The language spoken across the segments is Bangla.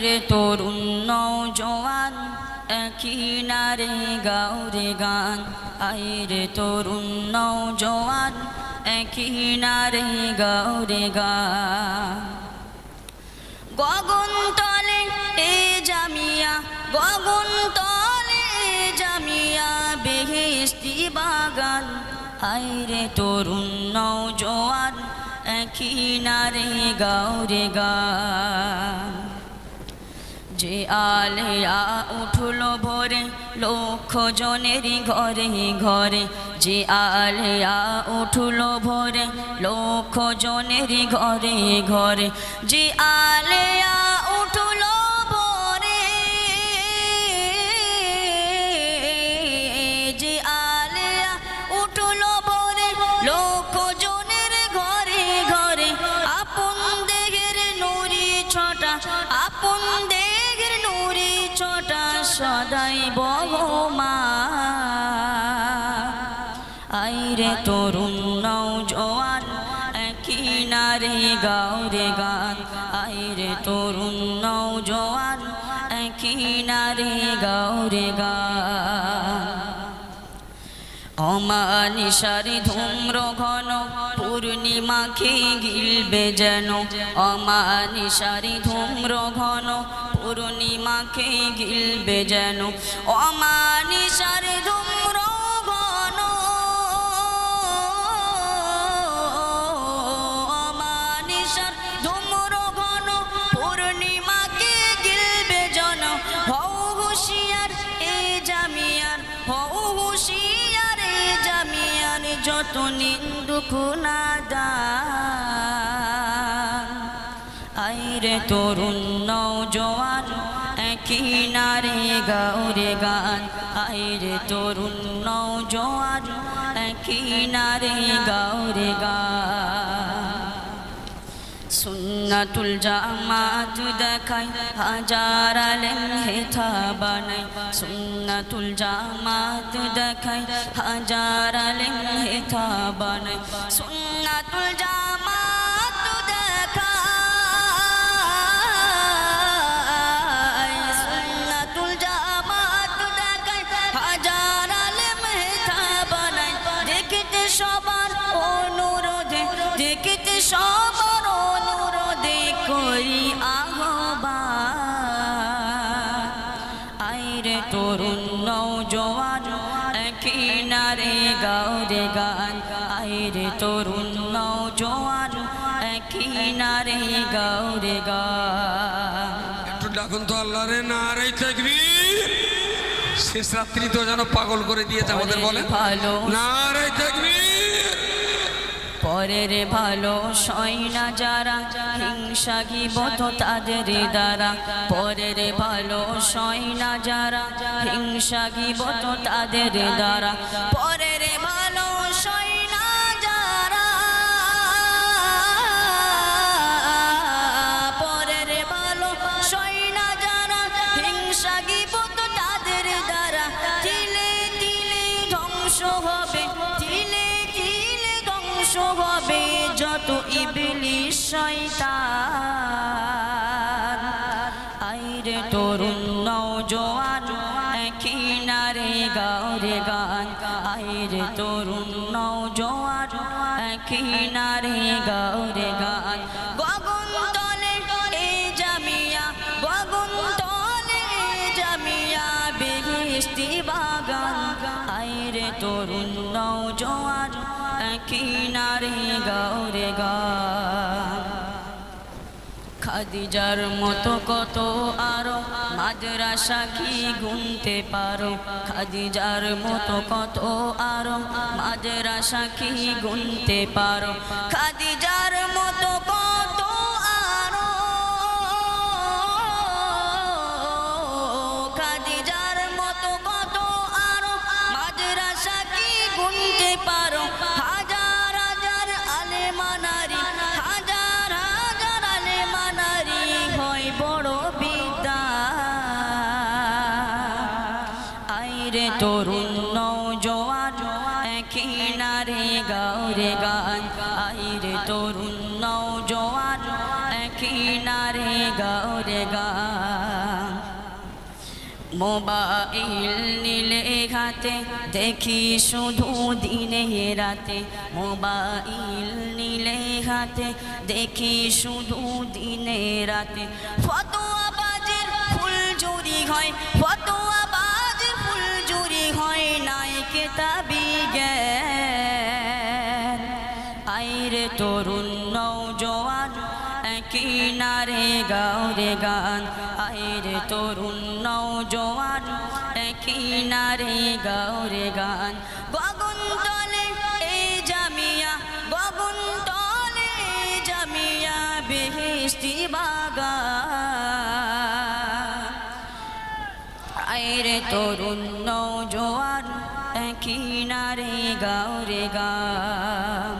রে তরুণ নৌজওয়ান একই নারে গাউরে গান। আই রে তরুণ নৌজওয়ান একই নারে গাউরে গান। গগন তলে এ জামিয়া, গগন তলে জামিয়া বেহেস্তি বাগান। হাইরে তরুণ নৌজোয়ান একই নারে গাউরে গান। যে আলেয়া উঠল ভোরে, লক্ষ জনের ঘরে ঘরে। যে আলেয়া উঠল ভোরে, লক্ষ জনের ঘরে ঘরে। যে আলেয়া উঠল ভোরে, যে আলেয়া উঠল ভোরে, লক্ষ জনের ঘরে ঘরে। আপন দেহের নুরি ছটা, আপন দেহের ছটা সদাই বহমা। আইরে তরুণ নৌজওয়ান একই নারে গাওরে গান। আইরে তরুণ নৌজওয়ান একই নারে গাওরে গান। অমানিসারি ধূম্র ঘন, পূর্ণিমাকে গিলবে যেন। অমানিসারি ধূম্র ঘন পূর্ণিমাকে গিলবে যেন। অমানিসারি ধূম্র ঘন। অমানিসার ধূম্র ঘন, পূর্ণিমাকে গিলবে জন হও হুশিয়ার এ জামিয়ার, হও হুশিয়ার এ জামিয়ার, যত নিন্দুক নাদান আইরে তরুণ নৌজওয়ান একই নারে গাউরে গান। আইরে তরুণ নৌজওয়ান একই নারে গাউরে গান। সুন্নাতুল জামাত দেখাই, হাজার আলেম হেথা বানাই। সুন্নাতুল জামাত দেখাই, হাজার আলেম হেথা বানাই। সুন্নাতুল জামাত সবার অনুরোধে করি আহ্বান। আইরে তরুণ গান। আইরে তরুণ নৌজওয়ান একই নারে গাওরে গান। একটু ডাকুন তো আল্লাহ রে না রে শেষ রাত্রি তো যেন পাগল করে দিয়েছে আমাদের বলে। ভালো। না রে তাকবীর পরের ভালো সয়না যারা, হিংসা কি গিবত তাদের দ্বারা। পরের ভালো সয়না যারা, হিংসা কি গিবত তাদের দ্বারা। শয়তান। আইরে তরুণ নৌজওয়ান একই নারে গাওরে গান। আইরে তরুণ নৌজওয়ান একই নারে গাওরে গান। গগন তলে এ জামিয়া গগন তলে এ জামিয়া বেহেস্তি বাগান। আইরে তরুণ নৌজওয়ান একই নারে গাওরে গান। খাদিজার মতো কত আরও? মাদ্রাসা কি গুনতে পারো? খাদিজার মতো কত আরও? মাদ্রাসা কি গুনতে পারো? খাদিজার আইরে তরুণ নৌজওয়ান একই নারে গাওরে গান। আইরে তরুণ নৌজওয়ান একই নারে গাওরে গান। মোবাইল নিলে হাতে, দেখি শুধু দিনে রাতে। মোবাইল নিলে হাতে, দেখি শুধু দিনে রাতে। ফতোয়া বাজের ফুল জুরি হয়, ফতোয়া কেতাবি জ্ঞান। আইরে তরুণ নৌজওয়ান কিনারে গাও রে গান। আইরে তরুণ নৌজওয়ান কিনারে গাও রে গান। গগন তলে এই জামিয়া, গগন তলে জামিয়া বেহেস্তি বাগান আইরে তরুণ নৌজওয়ান কিনারে গাও রে গান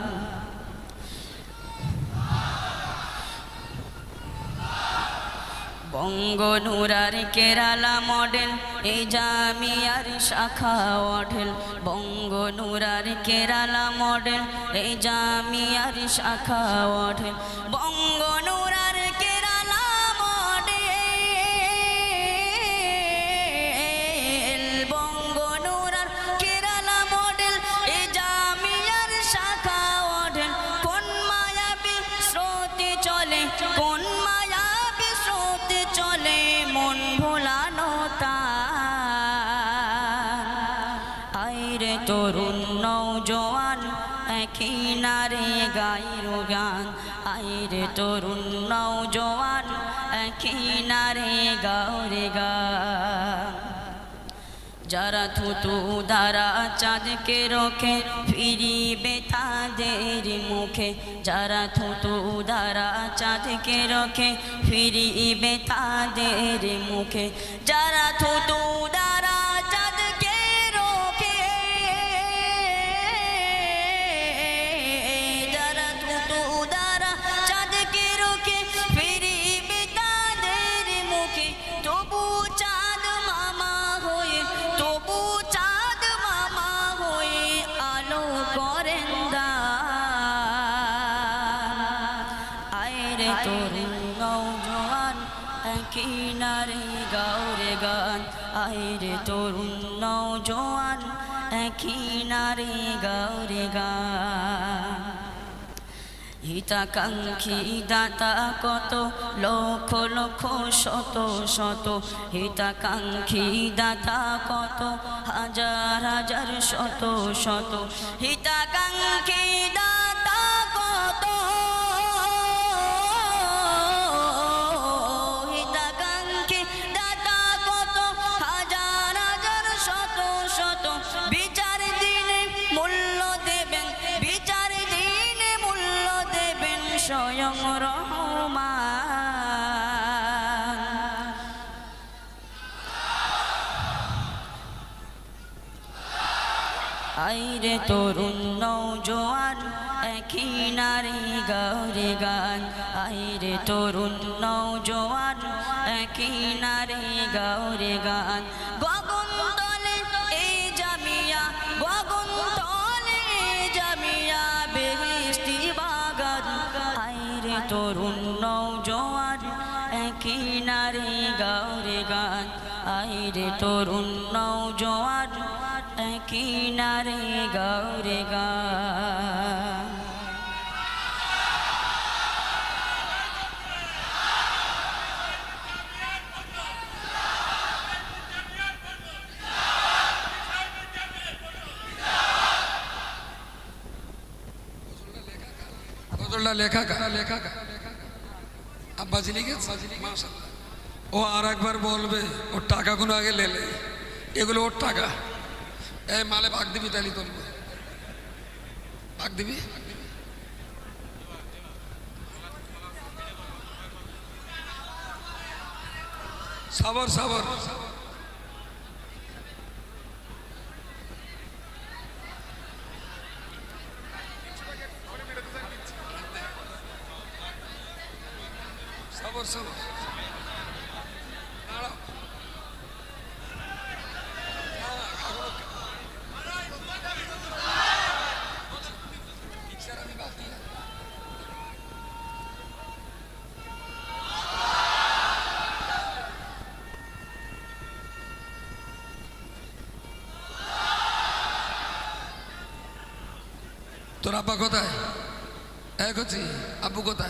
বঙ্গনুরার কেরালা মডেল এই জামিয়ার শাখা অঢেল। বঙ্গনুরার কেরালা মডেল এই জামিয়ার শাখা অঢেল। বঙ্গনুরার কিনারে গাইরো গান, আইরে তরুণ নৌজওয়ান কিনারে গাওরে গান। যারা থুতু দ্বারা চাঁদকে রোখে, ফিরিবে তাদের মুখে। যারা থুতু দ্বারা চাঁদকে রোখে, ফিরিবে তাদের মুখে। যারা থুতু আয়রে তরুণ নৌজওয়ান কিনারে গাওরে গান। আয়রে তরুণ নৌজওয়ান কিনারে গাওরে গান। হিতাকাঙ্ক্ষী দাতা কত, লক্ষ লক্ষ, শত শত। হিতাকাঙ্ক্ষী দাতা কত, হাজার হাজার, শত শত। হিতাকাঙ্ক্ষী আইরে তরুণ নৌজোয়ান কিনারে গাওরে গান। আইরে তরুণ নৌজোয়ান কিনারে গাওরে গান। গগন তলে এই জামিয়া গগন তলে জামিয়া বেহেস্তি বাগান। আইরে তরুণ নৌজোয়ান কিনারে গাওরে গান। আইরে তরুণ নৌজোয়ান কিনারে গান গজলটা লেখা লেখা আব্বাজি লিখেছে। ও আর একবার বলবে, ওর টাকাগুলো আগে লেলে এগুলো ওর টাকা। এই মালে ভাগ দিবি তালি তুলব ভাগ দিবি? সাবর সাবর। সাবর সাবর। তোর আব্বা কোথায়? এক হচ্ছি আব্বু কোথায়?